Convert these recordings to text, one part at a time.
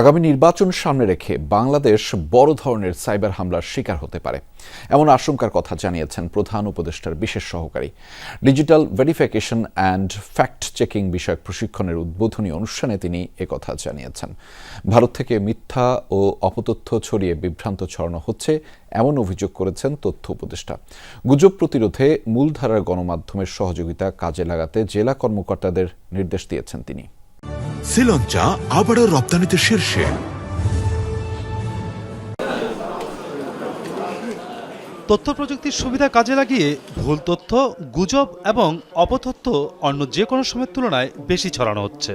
আগামী নির্বাচন সামনে রেখে বাংলাদেশ বড় ধরনের সাইবার হামলার শিকার হতে পারে, এমন আশঙ্কার কথা জানিয়েছেন প্রধান উপদেষ্টার বিশেষ সহকারী। Digital verification and fact checking বিষয়ক প্রশিক্ষণের উদ্বোধনী অনুষ্ঠানে তিনি একথা জানিয়েছেন। ভারত থেকে মিথ্যা ও অপতথ্য ছড়িয়ে বিভ্রান্ত ছড়ানো হচ্ছে, এমন অভিযোগ করেছেন তথ্য উপদেষ্টা। গুজব প্রতিরোধে মূলধারার গণমাধ্যমের সহযোগিতা কাজে লাগাতে জেলা কর্মকর্তাদের নির্দেশ দিয়েছেন তিনি। শ্রীলঙ্কা আবারও রপ্তানিতে শীর্ষে। তথ্য প্রযুক্তির সুবিধা কাজে লাগিয়ে ভুল তথ্য, গুজব এবং অপতথ্য অন্য যে কোনো সময়ের তুলনায় বেশি ছড়ানো হচ্ছে।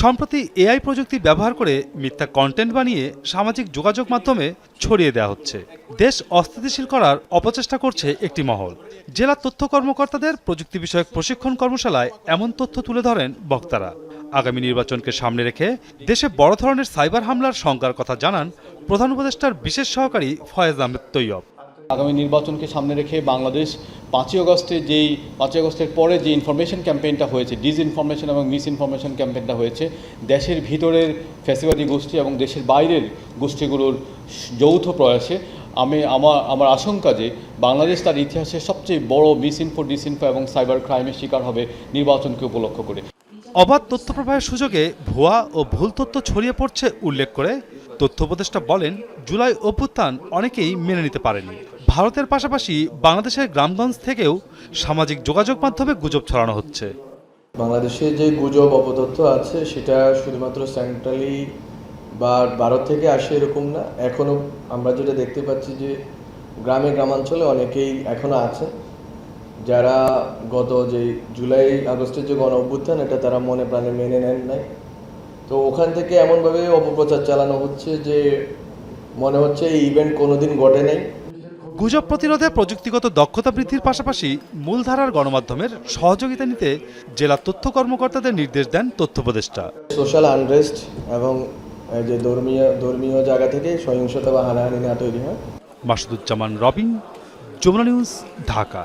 সম্প্রতি এআই প্রযুক্তি ব্যবহার করে মিথ্যা কন্টেন্ট বানিয়ে সামাজিক যোগাযোগ মাধ্যমে ছড়িয়ে দেওয়া হচ্ছে। দেশ অস্থিতিশীল করার অপচেষ্টা করছে একটি মহল। জেলা তথ্য কর্মকর্তাদের প্রযুক্তি বিষয়ক প্রশিক্ষণ কর্মশালায় এমন তথ্য তুলে ধরেন বক্তারা। আগামী নির্বাচনকে সামনে রেখে দেশে বড় ধরনের সাইবার হামলার শঙ্কার কথা জানান প্রধান উপদেষ্টার বিশেষ সহকারী ফয়েজ আহমেদ তৈয়ব। আগামী নির্বাচনকে সামনে রেখে বাংলাদেশ পাঁচই আগস্টে যেই, পাঁচই আগস্টের পরে যে ইনফরমেশন ক্যাম্পেইনটা হয়েছে ডিস ইনফরমেশন এবং মিস ইনফরমেশন ক্যাম্পেইনটা হয়েছে, দেশের ভিতরের ফ্যাসিবাদী গোষ্ঠী এবং দেশের বাইরের গোষ্ঠীগুলোর যৌথ প্রয়াসে আমি আমার আমার আশঙ্কা যে বাংলাদেশ তার ইতিহাসে সবচেয়ে বড় মিস ইনফো ডিসইনফো এবং সাইবার ক্রাইমের শিকার হবে নির্বাচনকে উপলক্ষ করে। অবাধ তথ্য প্রবাহের সুযোগে ভুয়া ও ভুল তথ্য ছড়িয়ে পড়ছে উল্লেখ করে তথ্য উপদেষ্টা বলেন, জুলাই অভ্যুত্থান অনেকেই মেনে নিতে পারেনি। ভারতের পাশাপাশি বাংলাদেশের গ্রামগঞ্জ থেকেও সামাজিক যোগাযোগ মাধ্যমে গুজব ছড়ানো হচ্ছে। বাংলাদেশে যে গুজব অপতথ্য আছে, সেটা শুধুমাত্র সেন্ট্রালি বা ভারত থেকে আসে এরকম না। এখনও আমরা যেটা দেখতে পাচ্ছি যে গ্রামে, গ্রামাঞ্চলে অনেকেই এখনও আছে যারা গত যে জুলাই আগস্টের যে গণ অভ্যুত্থান এটা তারা মনে প্রাণে মেনে নেন নাই। তো ওখান থেকে এমনভাবে অপপ্রচার চালানো হচ্ছে যে মনে হচ্ছে এই ইভেন্ট কোনোদিন ঘটে নাই। গুজব প্রতিরোধে প্রযুক্তিগত দক্ষতা বৃদ্ধির পাশাপাশি মূলধারার গণমাধ্যমের সহযোগিতা নিতে জেলা তথ্য কর্মকর্তাদের নির্দেশ দেন তথ্য উপদেষ্টা। সোশ্যাল আনরেস্ট এবং যে ধর্মীয় ধর্মীয় জায়গা থেকে সহিংসতা বা হানাহানি না তৈরি হয়। মাসুদুজ্জামান রবিন যমুনা নিউজ ঢাকা।